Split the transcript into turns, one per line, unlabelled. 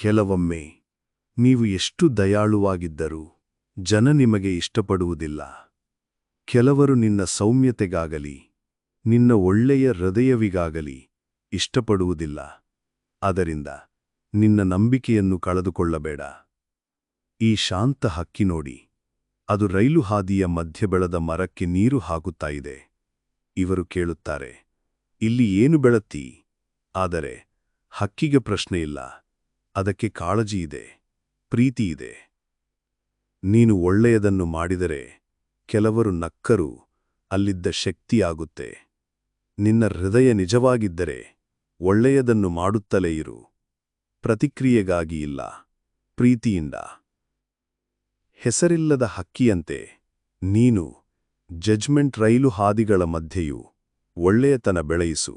ಕೆಲವೊಮ್ಮೆ ನೀವು ಎಷ್ಟು ದಯಾಳುವಾಗಿದ್ದರೂ ಜನ ನಿಮಗೆ ಇಷ್ಟಪಡುವುದಿಲ್ಲ. ಕೆಲವರು ನಿನ್ನ ಸೌಮ್ಯತೆಗಾಗಲಿ, ನಿನ್ನ ಒಳ್ಳೆಯ ಹೃದಯವಿಗಾಗಲಿ ಇಷ್ಟಪಡುವುದಿಲ್ಲ. ಅದರಿಂದ ನಿನ್ನ ನಂಬಿಕೆಯನ್ನು ಕಳೆದುಕೊಳ್ಳಬೇಡ. ಈ ಶಾಂತ ಹಕ್ಕಿ ನೋಡಿ, ಅದು ರೈಲು ಹಾದಿಯ ಮಧ್ಯ ಬೆಳೆದ ಮರಕ್ಕೆ ನೀರು ಹಾಕುತ್ತಾ ಇದೆ. ಇವರು ಕೇಳುತ್ತಾರೆ, ಇಲ್ಲಿ ಏನು ಬೆಳತ್ತಿ? ಆದರೆ ಹಕ್ಕಿಗೆ ಪ್ರಶ್ನೆ ಇಲ್ಲ ಅದಕ್ಕೆ ಕಾಳಜಿ ಇದೆ, ಪ್ರೀತಿ ಇದೆ. ನೀನು ಒಳ್ಳೆಯದನ್ನು ಮಾಡಿದರೆ ಕೆಲವರು ನಕ್ಕರು ಅಲ್ಲಿದ್ದ ಶಕ್ತಿಯಾಗುತ್ತೆ. ನಿನ್ನ ಹೃದಯ ನಿಜವಾಗಿದ್ದರೆ ಒಳ್ಳೆಯದನ್ನು ಮಾಡುತ್ತಲೇ ಇರು. ಪ್ರತಿಕ್ರಿಯೆಗಾಗಿ ಇಲ್ಲ, ಪ್ರೀತಿಯಿಂದ. ಹೆಸರಿಲ್ಲದ ಹಕ್ಕಿಯಂತೆ ನೀನು ಜಜ್ಮೆಂಟ್ ರೈಲು ಹಾದಿಗಳ ಮಧ್ಯೆಯೂ ಒಳ್ಳೆಯತನ ಬೆಳೆಯಿಸು.